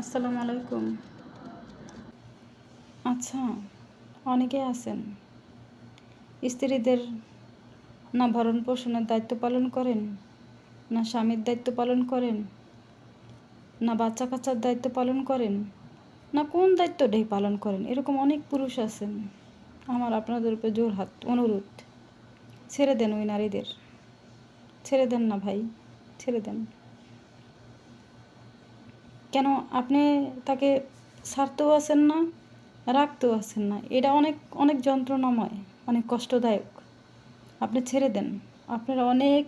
আসসালামু আলাইকুম। আচ্ছা অনেকে আছেন। স্ত্রীদের না ভরণ পোষণের দায়িত্ব পালন করেন না স্বামীর দায়িত্ব পালন করেন না বাচ্চা কাচ্চার দায়িত্ব পালন করেন না কোন দায়িত্বটাই পালন করেন? এরকম অনেক পুরুষ আছেন। আমার আপনাদের উপরে জোর হাত অনুরোধ। ছেড়ে দেন ওই নারীদের। ছেড়ে দেন না ভাই, ছেড়ে দেন। কেন আপনি তাকে ছাড়তেও আছেন না, রাখতেও আছেন না? এটা অনেক অনেক যন্ত্রণাময়, অনেক কষ্টদায়ক। আপনি ছেড়ে দেন। আপনারা অনেক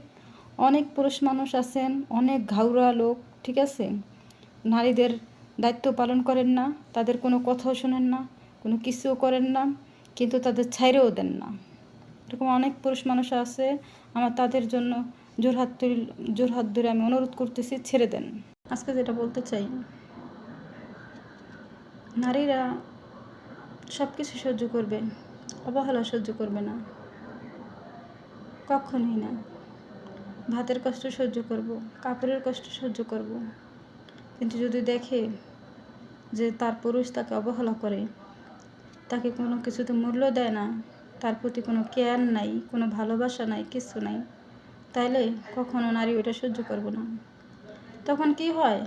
অনেক পুরুষ মানুষ আছেন, অনেক ঘাউরা লোক, ঠিক আছে? নারীদের দায়িত্ব পালন করেন না, তাদের কোনো কথাও শোনেন না, কোনো কিছুও করেন না, কিন্তু তাদের ছাইরেও দেন না। এরকম অনেক পুরুষ মানুষ আছে, আমার তাদের জন্য জোরহাত জোরহাত ধরে আমি অনুরোধ করতেছি, ছেড়ে দেন। আজকে যেটা বলতে চাই, নারীরা সব কিছু সহ্য করবে, অবহেলা সহ্য করবে না। কখনোই না। ভাতের কষ্ট সহ্য করব, কাপড়ের কষ্ট সহ্য করব। কিন্তু যদি দেখে যে তার পুরুষ তাকে অবহেলা করে, তাকে কোনো কিছুতে মূল্য দেয় না, তার প্রতি কোনো কেয়ার নাই, কোনো ভালোবাসা নাই, কিছু নাই তাইলে কখনো নারী ওটা সহ্য করব না। তখন কি হয়?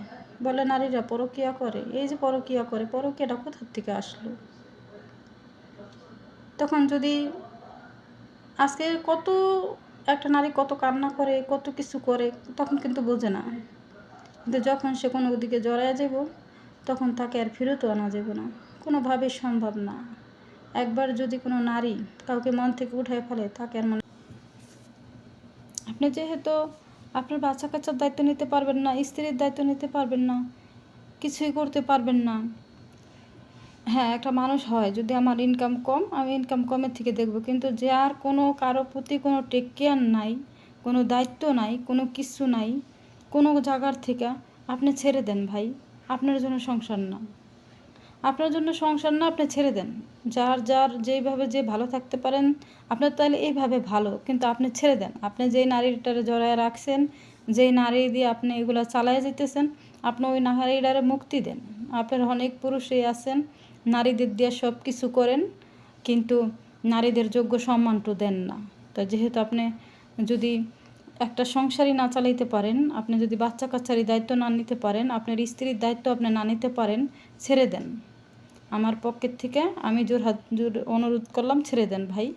বলে, নারীরা পরকিয়া করে। এই যে পরকিয়া করে, পরকিয়াটা কোথার থেকে আসলো? তখন যদি আজকে কত একটা নারী কত কান্না করে, কত কিছু করে, তখন কিন্তু বোঝে না। কিন্তু যখন সে কোনো দিকে জড়ায় যাব, তখন তাকে আর ফেরতও আনা যাবে না। কোনোভাবেই সম্ভব না। একবার যদি কোনো নারী কাউকে মন থেকে উঠায় ফেলে, তাকে আর মনে আপনি যেহেতু আপনার বাচ্চা কাচ্চার দায়িত্ব নিতে পারবেন না, স্ত্রীর দায়িত্ব নিতে পারবেন না, কিছুই করতে পারবেন না। হ্যাঁ একটা মানুষ হয়, যদি আমার ইনকাম কম, আমি ইনকাম কমের থেকে দেখব। কিন্তু যে আর কোনো কারও প্রতি কোনো টেক কেয়ার নাই, কোনো দায়িত্ব নাই, কোনো কিছু নাই, কোনো জায়গার থেকে আপনি ছেড়ে দেন ভাই, আপনার জন্য সংসার না। আপনার জন্য সংসার না আপনি ছেড়ে দেন। যার যার যেইভাবে যে ভালো থাকতে পারেন, আপনার তাহলে এইভাবে ভালো, কিন্তু আপনি ছেড়ে দেন। আপনি যেই নারীটারে জড়ায় রাখছেন, যেই নারী দিয়ে আপনি এগুলো চালায় যেতেছেন আপনি ওই নারীটারে মুক্তি দেন। আপনার অনেক পুরুষই আছেন, নারীদের দিয়ে সব কিছু করেন, কিন্তু নারীদের যোগ্য সম্মানটু দেন না। তো যেহেতু আপনি যদি একটা সংসারই না চালাইতে পারেন, আপনি যদি বাচ্চা কাচ্চারই দায়িত্ব না নিতে পারেন, আপনার স্ত্রীর দায়িত্ব আপনি না নিতে পারেন, ছেড়ে দেন। আমার পক্ষের থেকে আমি জোর হাত জোর অনুরোধ করলাম ছেড়ে দেন ভাই।